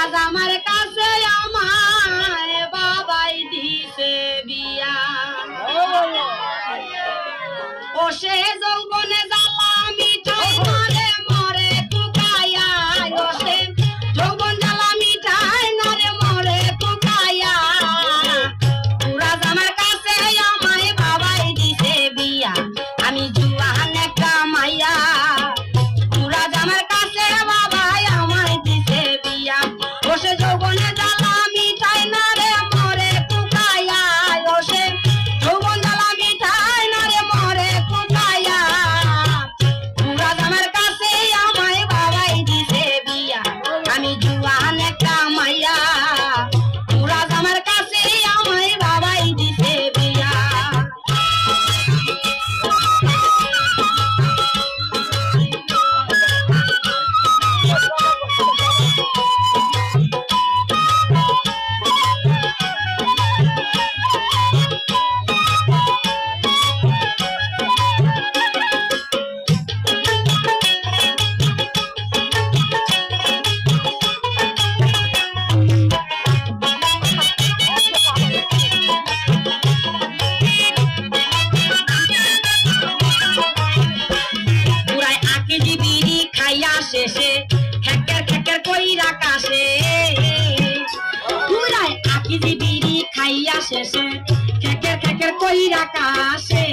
রাজা আমার শেষে কেকের কেকের কইরা কাশে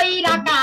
কইরা কা